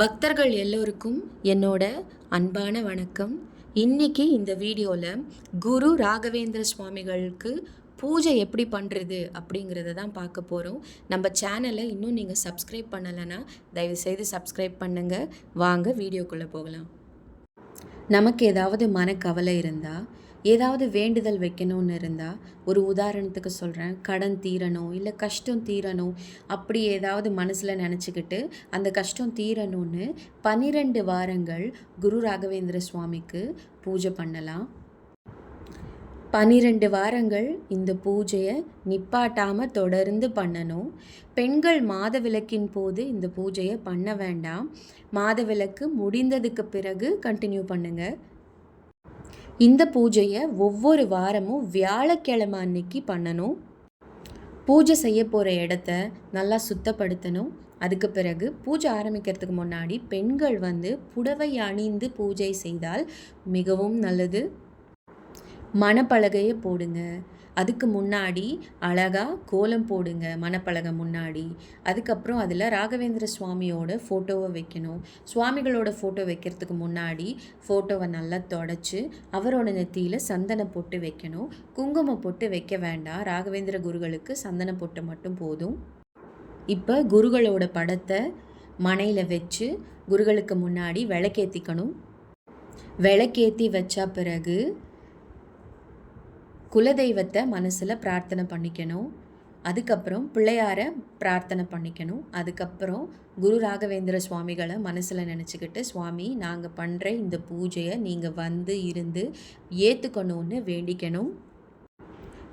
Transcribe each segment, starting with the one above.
பக்தர்கள் எல்லோருக்கும் என்னோட அன்பான வணக்கம். இன்னைக்கு இந்த வீடியோவில் குரு ராகவேந்திர சுவாமிகளுக்கு பூஜை எப்படி பண்ணுறது அப்படிங்கிறத தான் பார்க்க போகிறோம் நம்ம சேனலை இன்னும் நீங்கள் சப்ஸ்கிரைப் பண்ணலைன்னா தயவுசெய்து சப்ஸ்கிரைப் பண்ணுங்கள் வாங்க வீடியோக்குள்ளே போகலாம். நமக்கு ஏதாவது மனக்கவலை இருந்தால் ஏதாவது வேண்டுதல் வைக்கணும்னு இருந்தால் ஒரு உதாரணத்துக்கு சொல்கிறேன் கடன் தீரணும் இல்லை கஷ்டம் தீரணும் அப்படி ஏதாவது மனசில் நினச்சிக்கிட்டு அந்த கஷ்டம் தீரணும்னு பன்னிரெண்டு வாரங்கள் குரு ராகவேந்திர சுவாமிக்கு பூஜை பண்ணலாம். பன்னிரெண்டு வாரங்கள் இந்த பூஜையை நிப்பாட்டாமல் தொடர்ந்து பண்ணணும். பெண்கள் மாதவிலக்கின் போது இந்த பூஜையை பண்ண வேண்டாம். மாதவிலக்கு முடிந்ததுக்கு பிறகு கண்டினியூ பண்ணுங்கள் இந்த பூஜையை ஒவ்வொரு வாரமும் வியாழக்கிழமை அன்னைக்கு பண்ணணும். பூஜை செய்ய போகிற இடத்த நல்லா சுத்தப்படுத்தணும். அதுக்கு பிறகு பூஜை ஆரம்பிக்கிறதுக்கு முன்னாடி பெண்கள் வந்து புடவை அணிந்து பூஜை செய்தால் மிகவும் நல்லது. மணப்பலகையை போடுங்க. அதுக்கு முன்னாடி அழகாக கோலம் போடுங்க மணப்பலகை முன்னாடி. அதுக்கப்புறம் அதில் ராகவேந்திர சுவாமியோட ஃபோட்டோவை வைக்கணும். சுவாமிகளோட ஃபோட்டோ வைக்கிறதுக்கு முன்னாடி ஃபோட்டோவை நல்லா தொடச்சி அவரோட நெத்தியில் சந்தன பொட்டு வைக்கணும். குங்குமம் பொட்டு வைக்க வேண்டாம். ராகவேந்திர குருகளுக்கு சந்தன பொட்டு மட்டும் போதும். இப்போ குருகளோட படத்தை மனையில் வச்சு குருகளுக்கு முன்னாடி விளக்கேற்றிக்கணும் விளக்கேற்றி வச்சா பிறகு குலதெய்வத்தை மனசில் பிரார்த்தனை பண்ணிக்கணும். அதுக்கப்புறம் பிள்ளையார பிரார்த்தனை பண்ணிக்கணும். அதுக்கப்புறம் குரு ராகவேந்திர சுவாமிகளை மனசில் நினச்சிக்கிட்டு சுவாமி நாங்கள் பண்ணுற இந்த பூஜையை நீங்கள் வந்து இருந்து ஏற்றுக்கணும்னு வேண்டிக்கணும்.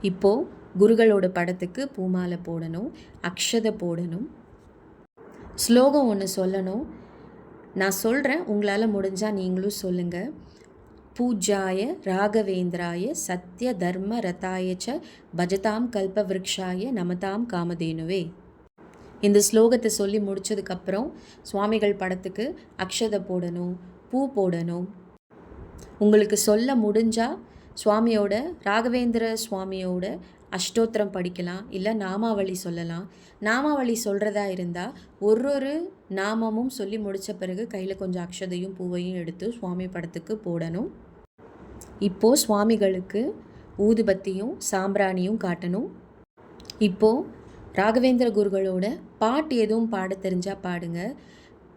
இப்போது குருகளோட படத்துக்கு பூமாலை போடணும் அக்ஷதை போடணும். ஸ்லோகம் ஒன்று சொல்லணும். நான் சொல்கிறேன் உங்களால் முடிஞ்சால் நீங்களும் சொல்லுங்கள் பூஜாய ராகவேந்திராய சத்ய தர்ம ரதாய ச பஜதாம் கல்பவ்ருக்ஷாய நமதாம் காமதேனுவே. இந்த ஸ்லோகத்தை சொல்லி முடிச்சதுக்கப்புறம் சுவாமிகள் படத்துக்கு அக்ஷதை போடணும் பூ போடணும். உங்களுக்கு சொல்ல முடிஞ்சால் சுவாமியோட ராகவேந்திர சுவாமியோட அஷ்டோத்திரம் படிக்கலாம் இல்லை நாமாவளி சொல்லலாம். நாமாவளி சொல்கிறதா இருந்தால் ஒரு ஒரு நாமமும் சொல்லி முடித்த பிறகு கையில் கொஞ்சம் அக்ஷதையும் பூவையும் எடுத்து சுவாமி படத்துக்கு போடணும். இப்போது சுவாமிகளுக்கு ஊதுபத்தியும் சாம்பிராணியும் காட்டணும். இப்போது ராகவேந்திர குருகளோட பாட்டு எதுவும் பாட தெரிஞ்சால் பாடுங்க.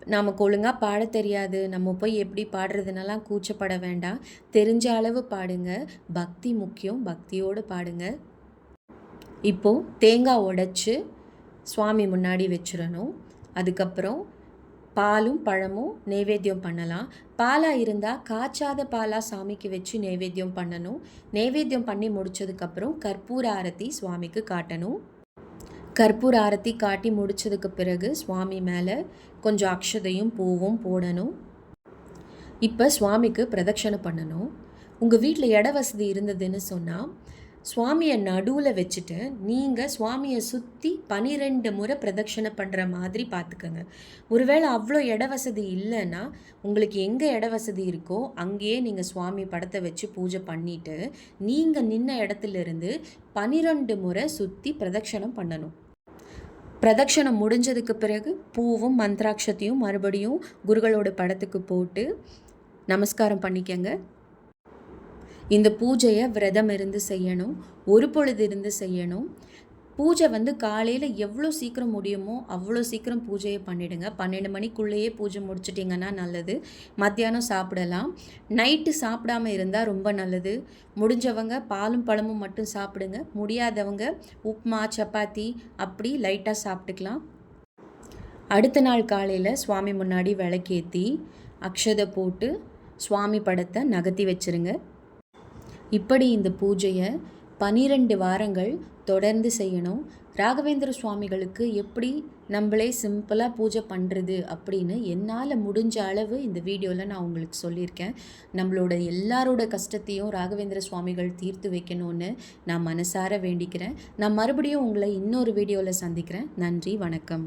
நமக்கு ஒழுங்காக பாட தெரியாது. நம்ம போய் எப்படி பாடுறதுனெல்லாம் கூச்சப்பட வேண்டாம். தெரிஞ்ச அளவு பாடுங்க. பக்தி முக்கியம். பக்தியோடு பாடுங்க. இப்போது தேங்காய் உடைச்சி சுவாமி முன்னாடி வச்சிடணும். அதுக்கப்புறம் பாலும் பழமும் நைவேத்தியம் பண்ணலாம். பாலாக இருந்தால் காய்ச்சாத பாலாக சாமிக்கு வச்சு நைவேத்தியம் பண்ணணும். நைவேத்தியம் பண்ணி முடிச்சதுக்கப்புறம் கற்பூர ஆரத்தி சுவாமிக்கு காட்டணும். கற்பூர ஆரத்தி காட்டி முடித்ததுக்கு பிறகு சுவாமி மேலே கொஞ்சம் அக்ஷதையும் பூவும் போடணும். இப்போ சுவாமிக்கு பிரதட்சணை பண்ணணும். உங்கள் வீட்டில் இட வசதி இருந்ததுன்னு சொன்னால் சுவாமியை நடுவில் வச்சுட்டு நீங்கள் சுவாமியை சுற்றி பனிரெண்டு முறை பிரதட்சணை பண்ணுற மாதிரி பார்த்துக்கோங்க ஒருவேளை அவ்வளோ இட வசதி இல்லைன்னா உங்களுக்கு எங்கே இட வசதி இருக்கோ அங்கேயே நீங்கள் சுவாமி படத்தை வச்சு பூஜை பண்ணிவிட்டு நீங்கள் நின்ன இடத்துலேருந்து பனிரெண்டு முறை சுற்றி பிரதட்சணம் பண்ணணும். பிரதட்சணம் முடிஞ்சதுக்கு பிறகு பூவும் மந்திராட்சத்தையும் மறுபடியும் குருகளோட படத்துக்கு போட்டு நமஸ்காரம் பண்ணிக்கங்க. இந்த பூஜையை விரதம் இருந்து செய்யணும் ஒரு பொழுது இருந்து செய்யணும். பூஜை வந்து காலையில் எவ்வளோ சீக்கிரம் முடியுமோ அவ்வளோ சீக்கிரம் பூஜையை பண்ணிவிடுங்க பன்னெண்டு மணிக்குள்ளேயே பூஜை முடிச்சிட்டிங்கன்னா நல்லது. மத்தியானம் சாப்பிடலாம். நைட்டு சாப்பிடாம இருந்தால் ரொம்ப நல்லது. முடிஞ்சவங்க பாலும் பழமும் மட்டும் சாப்பிடுங்க. முடியாதவங்க உப்மா சப்பாத்தி அப்படி லைட்டாக சாப்பிட்டுக்கலாம். அடுத்த நாள் காலையில் சுவாமி முன்னாடி விளக்கேற்றி அக்ஷதை போட்டு சுவாமி படத்தை நகர்த்தி வச்சுருங்க. இப்படி இந்த பூஜையை பனிரெண்டு வாரங்கள் தொடர்ந்து செய்யணும். ராகவேந்திர சுவாமிகளுக்கு எப்படி நம்மளே சிம்பிளாக பூஜை பண்ணுறது அப்படின்னு என்னால் முடிஞ்ச அளவு இந்த வீடியோவில் நான் உங்களுக்கு சொல்லியிருக்கேன். நம்மளோட எல்லாரோட கஷ்டத்தையும் ராகவேந்திர சுவாமிகள் தீர்த்து வைக்கணும்னு நான் மனசார வேண்டிக்கிறேன். நான் மறுபடியும் உங்களை இன்னொரு வீடியோவில் சந்திக்கிறேன். நன்றி வணக்கம்.